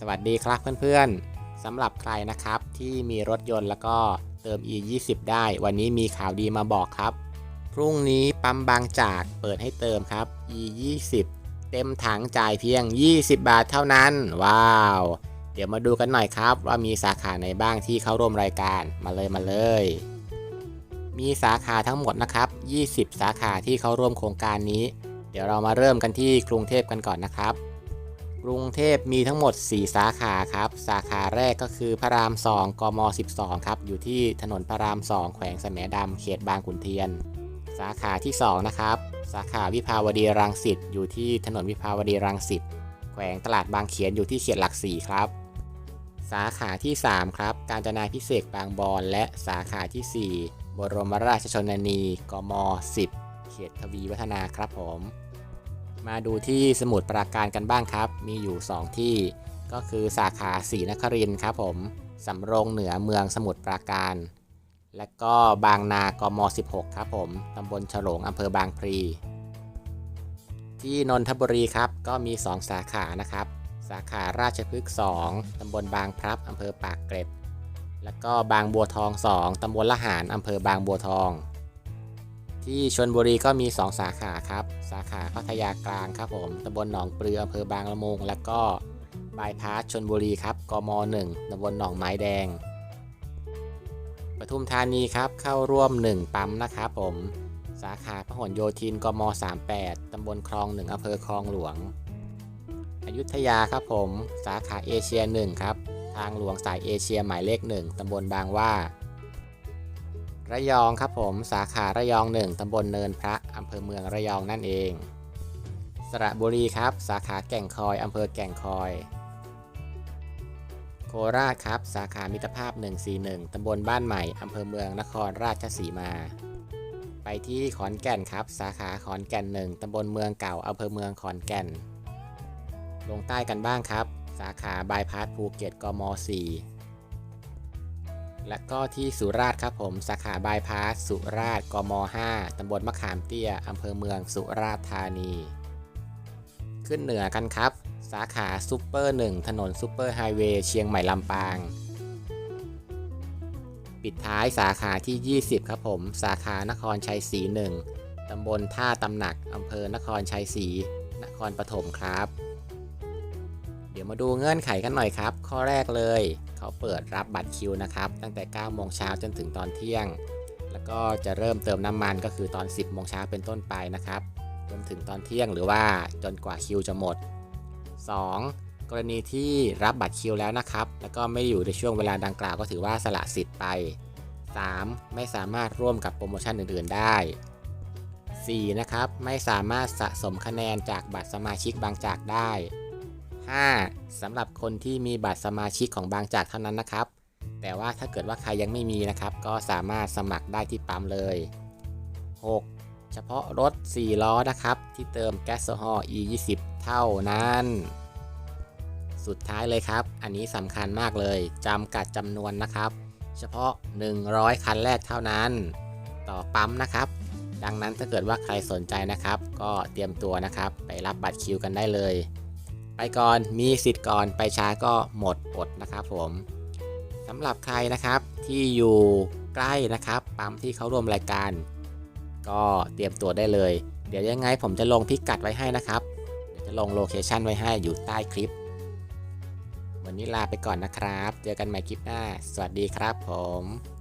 สวัสดีครับเพื่อนๆสำหรับใครนะครับที่มีรถยนต์แล้วก็เติม e 2 0ได้ วันนี้มีข่าวดีมาบอกครับ พรุ่งนี้ปั๊มบางจากเปิดให้เติมครับ e 2 0เต็มถังจ่ายเพียง 20 บาทเท่านั้น ว้าว เดี๋ยวมาดูกันหน่อยครับ ว่ามีสาขาไหนบ้างที่เข้าร่วมรายการมาเลยมาเลยมีสาขาทั้งหมดนะครับ 20 สาขาที่เข้าร่วมโครงการนี้ เดี๋ยวเรามาเริ่มกันที่กรุงเทพกันก่อนนะครับ กรุงเทพมีทั้งหมด 4 สาขาครับ สาขาแรกก็คือพระราม 2 กม 12 ครับ อยู่ที่ถนนพระราม 2 แขวงแสมดำเขตบางขุนเทียน สาขาที่ 2 นะครับ สาขาวิภาวดีรังสิต อยู่ที่ถนนวิภาวดีรังสิต แขวงตลาดบางเขียน อยู่ที่เขตหลักสี่ครับ สาขาที่ 3 ครับ การจนาพิเศษบางบอน และสาขาที่ 4 บรมราชชนนี กม 10 เขตทวีวัฒนาครับผม มาดูที่สมุทรปราการกันบ้างครับ มีอยู่ 2 ที่ ก็คือสาขาศรีนครินครับผมสำโรงเหนือเมืองสมุทรปราการ และก็บางนากม 16 ครับผมตำบลฉลงอำเภอบางพลีที่นนทบุรีครับก็มี 2 สาขานะครับ สาขาราชพฤกษ์2ตำบลบางพลับอำเภอปากเกร็ด แล้วก็บางบัวทอง 2ตำบลละหารอำเภอบางบัวทอง ที่ชนบุรีก็มี 2 สาขาครับ สาขาพัทยากลางครับผมตำบลหนองปลืออำเภอบางละมุง แล้วก็บายพาสชนบุรีครับกม1ตำบลหนองไม้แดงปทุมธานีครับเข้าร่วม 1 ปั๊มนะครับผม สาขาพหลโยธินกม 38ตำบลคลอง1อำเภอคลองหลวง อยุธยาครับผม สาขาเอเชีย1ครับทางหลวงสายเอเชียหมายเลข 1ตำบลบางว่า ระยองครับผมสาขาระยอง1ตำบลเนินพระอำเภอเมืองระยองนั่นเอง สระบุรีครับ สาขาแก่งคอยอำเภอแก่งคอย โคราชครับ สาขามิตรภาพ 141ตำบลบ้านใหม่อำเภอเมืองนครราชสีมา ไปที่ขอนแก่นครับ สาขาขอนแก่น1ตำบลเมืองเก่าอำเภอเมืองขอนแก่น ลงใต้กันบ้างครับ สาขาบายพาสภูเก็ตกม4 และก็ที่สุราษฎร์ครับผมสาขาบายพาสสุราษฎร์กม 5ตำบลมะขามเตี้ยอำเภอเมืองสุราษฎร์ธานี ขึ้นเหนือกันครับ สาขาซูเปอร์ 1 ถนนซูเปอร์ไฮเวย์เชียงใหม่ลำปาง ปิดท้ายสาขาที่ 20 ครับผม สาขานครชัยศรี 1ตำบลท่าตำหนักอำเภอนครชัยศรีนครปฐมครับ เดี๋ยวมาดูเงื่อนไขกันหน่อยครับ ข้อแรกเลย เขาเปิดรับบัตรคิวนะครับ ตั้งแต่ 9 โมงเช้าจนถึงตอนเที่ยง แล้วก็จะเริ่มเติมน้ำมันก็คือตอน 10 โมงเช้าเป็นต้นไปนะครับ จนถึงตอนเที่ยงหรือว่าจนกว่าคิวจะหมด 2. กรณีที่รับบัตรคิวแล้วนะครับ แล้วก็ไม่อยู่ในช่วงเวลาดังกล่าวก็ถือว่าสละสิทธิ์ไป 3. ไม่สามารถร่วมกับโปรโมชั่นอื่น ๆ ได้ 4. นะครับ ไม่สามารถสะสมคะแนนจากบัตรสมาชิกบางจากได้ 5. สำหรับคนที่มีบัตรสมาชิกของบางจากเท่านั้นนะครับ แต่ว่าถ้าเกิดว่าใครยังไม่มีนะครับ ก็สามารถสมัครได้ที่ปั๊มเลย 6. เฉพาะรถ 4 ล้อนะครับ ที่เติมแก๊สโซฮอล์ E20 เท่านั้น สุดท้ายเลยครับ อันนี้สำคัญมากเลยจำกัดจำนวนนะครับ เฉพาะ 100 คันแรกเท่านั้น ต่อปั๊มนะครับดังนั้นถ้าเกิดว่าใครสนใจนะครับ ก็เตรียมตัวนะครับ ไปรับบัตรคิวกันได้เลย ไปก่อนมีสิทธิ์ก่อนไปช้าก็หมดอดนะครับผมสำหรับใครนะครับที่อยู่ใกล้นะครับปั๊มที่เขาร่วมรายการ ก็เตรียมตัวได้เลย เดี๋ยวยังไงผมจะลงพิกัดไว้ให้นะครับเดี๋ยวจะลงโลเคชันไว้ให้อยู่ใต้คลิป วันนี้ลาไปก่อนนะครับ เจอกันใหม่คลิปหน้า สวัสดีครับผม